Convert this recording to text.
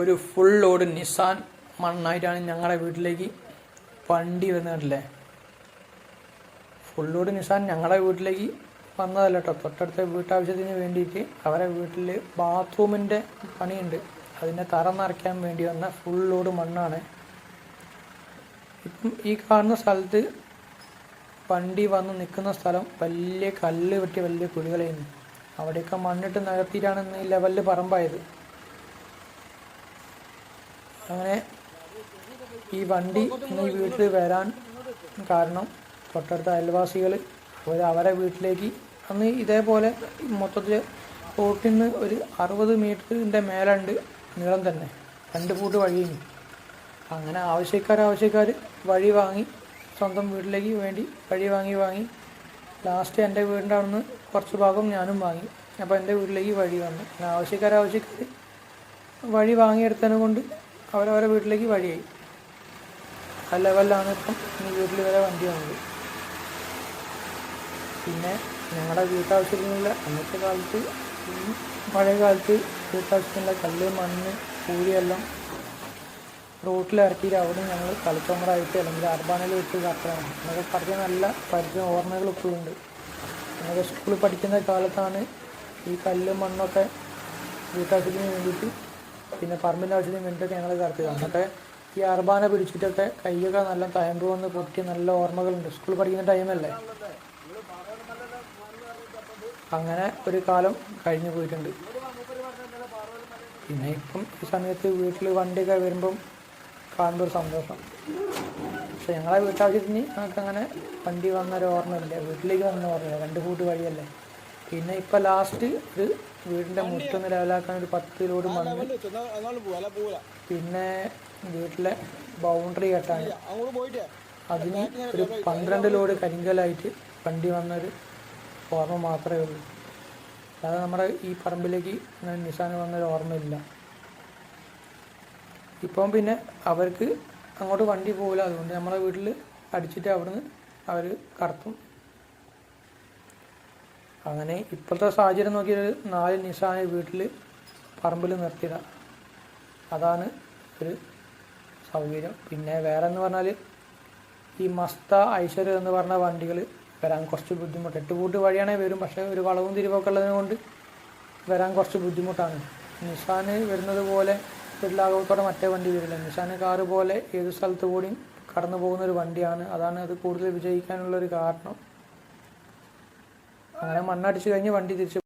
ഒരു full load Nissan മണ്ണായിട്ടാണ് ഞങ്ങളുടെ വീട്ടിലേക്ക് വണ്ടി വന്നിട്ടില്ലേ ഫുൾ ലോഡ് നിസാൻ ഞങ്ങളുടെ വീട്ടിലേക്ക് വന്നതല്ല കേട്ടോ തൊട്ടടുത്ത വീട്ടാവശ്യത്തിന് വേണ്ടിയിട്ട് അവരെ വീട്ടിൽ ബാത്റൂമിന്റെ പണിയുണ്ട്. അതിനെ തറ നിറയ്ക്കാൻ വേണ്ടി വന്ന ഫുൾ ലോഡ് മണ്ണാണ്. ഇപ്പം ഈ കാണുന്ന സ്ഥലത്ത് വണ്ടി വന്ന് നിൽക്കുന്ന സ്ഥലം വലിയ കല്ല് വെട്ടി വലിയ കുഴികളായിരുന്നു. അവിടെയൊക്കെ മണ്ണിട്ട് നികത്തിയിട്ടാണ് ഈ ലെവലിൽ പറമ്പായത്. അങ്ങനെ ഈ വണ്ടി ഈ വീട്ടിൽ വരാൻ കാരണം തൊട്ടടുത്ത അയൽവാസികൾ ഒരു അവരെ വീട്ടിലേക്ക് അന്ന് ഇതേപോലെ മൊത്തത്തിൽ റോട്ടിൽ നിന്ന് ഒരു അറുപത് മീറ്ററിന്റെ മേലുണ്ട് നീളം തന്നെ രണ്ട് ഫൂട്ട് വഴിയും അങ്ങനെ ആവശ്യക്കാർ ആവശ്യക്കാർ വഴി വാങ്ങി സ്വന്തം വീട്ടിലേക്ക് വേണ്ടി വഴി വാങ്ങി വാങ്ങി ലാസ്റ്റ് എന്റെ വീടിന്റെ അവിടുന്ന് കുറച്ച് ഭാഗം ഞാനും വാങ്ങി. അപ്പോൾ എന്റെ വീട്ടിലേക്ക് വഴി വന്നു. ആവശ്യക്കാർ ആവശ്യക്കാർ വഴി വാങ്ങിയെടുത്തതിനെ കൊണ്ട് അവരവരെ വീട്ടിലേക്ക് വഴിയായി. ആ ലെവലിലാണ് ഇപ്പം ഈ വീട്ടിൽ വരെ വണ്ടി വന്നത് പിന്നെ ഞങ്ങളുടെ വീട്ടാവശ്യത്തിനുള്ള അന്നത്തെ കാലത്ത് പഴയ കാലത്ത് വീട്ടാവശ്യത്തിനുള്ള കല്ല് മണ്ണ് പൂരിയെല്ലാം റോട്ടിൽ ഇറക്കിയിട്ട് അവിടെ ഞങ്ങൾ കളിച്ചോമറായിട്ട് അല്ലെങ്കിൽ അർബാനയിൽ വെച്ച് കറക്കണം എന്നൊക്കെ പറഞ്ഞ നല്ല പരിചയം ഓർമ്മകൾ ഇപ്പോഴും ഉണ്ട്. ഞങ്ങൾ സ്കൂളിൽ പഠിക്കുന്ന കാലത്താണ് ഈ കല്ല് മണ്ണൊക്കെ വീട്ടാവശ്യത്തിന് വേണ്ടിയിട്ട് പിന്നെ പറമ്പിന്റെ ആവശ്യത്തിന് വേണ്ടിയിട്ടൊക്കെ ഞങ്ങൾ കറക്കിയത് എന്നിട്ട് ഈ അർബാന പിടിച്ചിട്ടൊക്കെ കൈയൊക്കെ നല്ല തയമ്പ് വന്ന് പൊട്ടി നല്ല ഓർമ്മകളുണ്ട്. സ്കൂളിൽ പഠിക്കുന്ന ടൈമല്ലേ അങ്ങനെ ഒരു കാലം കഴിഞ്ഞു പോയിട്ടുണ്ട്. പിന്നെ ഇപ്പം ഈ സമയത്ത് വീട്ടിൽ വണ്ടിയൊക്കെ വരുമ്പം കാണുമ്പോൾ ഒരു സന്തോഷം. പക്ഷെ ഞങ്ങളെ വീട്ടാവശ്യത്തിന് ഞങ്ങൾക്ക് അങ്ങനെ വണ്ടി വന്നൊരു ഓർമ്മയില്ല. വീട്ടിലേക്ക് വന്ന ഓർമ്മയില്ല. രണ്ട് കൂട്ട് വഴിയല്ലേ? പിന്നെ ഇപ്പം ലാസ്റ്റ് ഒരു വീടിന്റെ മുറ്റൊന്ന് ലെവലാക്കാൻ ഒരു പത്ത് ലോഡ് മണ്ണ്. പിന്നെ വീട്ടിലെ ബൗണ്ടറി കെട്ടാൻ അതിന് ഒരു പന്ത്രണ്ട് ലോഡ് കരിങ്കലായിട്ട് വണ്ടി വന്നൊരു ഓർമ്മ മാത്രമേ ഉള്ളൂ. അല്ലാതെ നമ്മുടെ ഈ പറമ്പിലേക്ക് നിസാന് വന്നൊരു ഓർമ്മയില്ല. ഇപ്പം പിന്നെ അവർക്ക് അങ്ങോട്ട് വണ്ടി പോകില്ല അതുകൊണ്ട് നമ്മുടെ വീട്ടിൽ അടിച്ചിട്ട് അവിടുന്ന് അവർ കടത്തും. അങ്ങനെ ഇപ്പോഴത്തെ സാഹചര്യം നോക്കിയാൽ നാല് നിസാന് വീട്ടിൽ പറമ്പിൽ നിർത്തിയിട അതാണ് ഒരു സൗകര്യം. പിന്നെ വേറെ എന്ന് പറഞ്ഞാൽ ഈ മസ്ത ഐശ്വര്യ എന്ന് പറഞ്ഞ വണ്ടികൾ വരാൻ കുറച്ച് ബുദ്ധിമുട്ട്. എട്ട് കൂട്ട് വഴിയാണെങ്കിൽ വരും പക്ഷേ ഒരു വളവും തിരിവൊക്കെ ഉള്ളതിനെ കൊണ്ട് വരാൻ കുറച്ച് ബുദ്ധിമുട്ടാണ്. നിസാന് വരുന്നത് പോലെ വീട്ടിലാകത്തോടെ മറ്റേ വണ്ടി വരില്ല. നിസാന് കാറ് പോലെ ഏത് സ്ഥലത്ത് കൂടിയും കടന്നു പോകുന്ന ഒരു വണ്ടിയാണ്. അതാണ് അത് കൂടുതൽ വിജയിക്കാനുള്ള ഒരു കാരണം. അങ്ങനെ മണ്ണടിച്ചു കഴിഞ്ഞ് വണ്ടി തിരിച്ച്